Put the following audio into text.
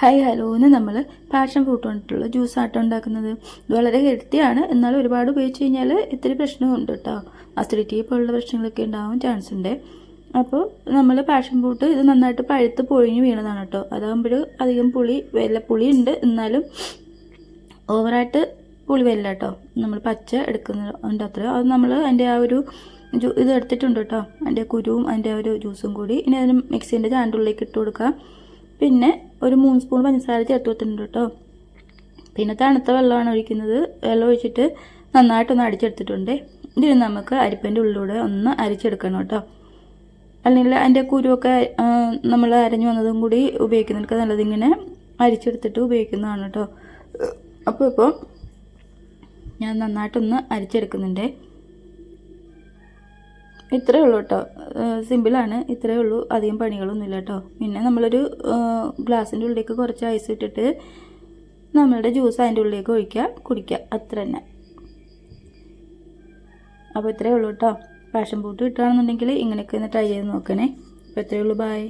Hi hello ഇന്ന് നമ്മൾ passion fruit കൊണ്ടിട്ടുള്ള ജ്യൂസ് ആട്ടം ഉണ്ടാക്കുന്നത്. ഇത് വളരെ ഹെൽത്തിയാണ്. എന്നാൽ ഒരുപാട് ഉപയോഗിച്ച് കഴിഞ്ഞാൽ ഇത്തിരി പ്രശ്നമുണ്ട് കേട്ടോ അസിഡിറ്റി പോലുള്ള പ്രശ്നങ്ങളൊക്കെ ഉണ്ടാവാൻ ചാൻസ് ഉണ്ട് അപ്പോൾ നമ്മൾ പാഷൻ ഫ്രൂട്ട് ഇത് നന്നായിട്ട് പഴുത്ത് പൊഴിഞ്ഞ് വീണതാണ് കേട്ടോ അതാകുമ്പോൾ അധികം പുളി വല്ല പുളി ഉണ്ട്. എന്നാലും ഓവറായിട്ട് പുളി വരില്ല കേട്ടോ നമ്മൾ പച്ച എടുക്കുന്നുണ്ട് അത്ര അത് നമ്മൾ അതിന്റെ ആ ഒരു ഇത് എടുത്തിട്ടുണ്ട് കേട്ടോ അതിന്റെ കുരുവും അതിന്റെ ഒരു ജ്യൂസും കൂടി ഇനി അതിന് മിക്സീന്റെ ചാണ്ടുള്ളിലേക്ക് ഇട്ട് കൊടുക്കാം. പിന്നെ ഒരു മൂന്ന് സ്പൂൺ പഞ്ചസാര ചേർത്ത് കൊടുത്തിട്ടുണ്ട് കേട്ടോ. പിന്നെ തണുത്ത വെള്ളമാണ് ഒഴിക്കുന്നത്. വെള്ളം ഒഴിച്ചിട്ട് നന്നായിട്ടൊന്ന് അടിച്ചെടുത്തിട്ടുണ്ട്. ഇതിന് നമുക്ക് അരിപ്പന്റെ ഉള്ളിലൂടെ ഒന്ന് അരിച്ചെടുക്കണം കേട്ടോ. അല്ലെങ്കിൽ അതിന്റെ കുരുവൊക്കെ നമ്മൾ അരഞ്ഞു വന്നതും കൂടി ഉപയോഗിക്കുന്നവർക്ക് നല്ലത് ഇങ്ങനെ അരിച്ചെടുത്തിട്ട് ഉപയോഗിക്കുന്നതാണ് കേട്ടോ. അപ്പോൾ ഇപ്പോൾ ഞാൻ നന്നായിട്ടൊന്ന് അരിച്ചെടുക്കുന്നുണ്ട്. ഇത്രയേ ഉള്ളൂ കേട്ടോ സിമ്പിളാണ്. ഇത്രയേ ഉള്ളൂ. അധികം പണികളൊന്നുമില്ല കേട്ടോ പിന്നെ നമ്മളൊരു ഗ്ലാസിന്റെ ഉള്ളിലേക്ക് കുറച്ച് ഐസ് ഇട്ടിട്ട് നമ്മളുടെ ജ്യൂസ് അതിന്റെ ഉള്ളിലേക്ക് ഒഴിക്കുക കുടിക്കുക. അത്ര തന്നെ. അപ്പോൾ ഇത്രയേ ഉള്ളൂ കേട്ടോ പാഷൻ ഫ്രൂട്ട് കിട്ടുകയാണെന്നുണ്ടെങ്കിൽ ഇങ്ങനെയൊക്കെ ഒന്ന് ട്രൈ ചെയ്ത് നോക്കണേ. അപ്പോൾ ഇത്രയേ ഉള്ളൂ. ബായ്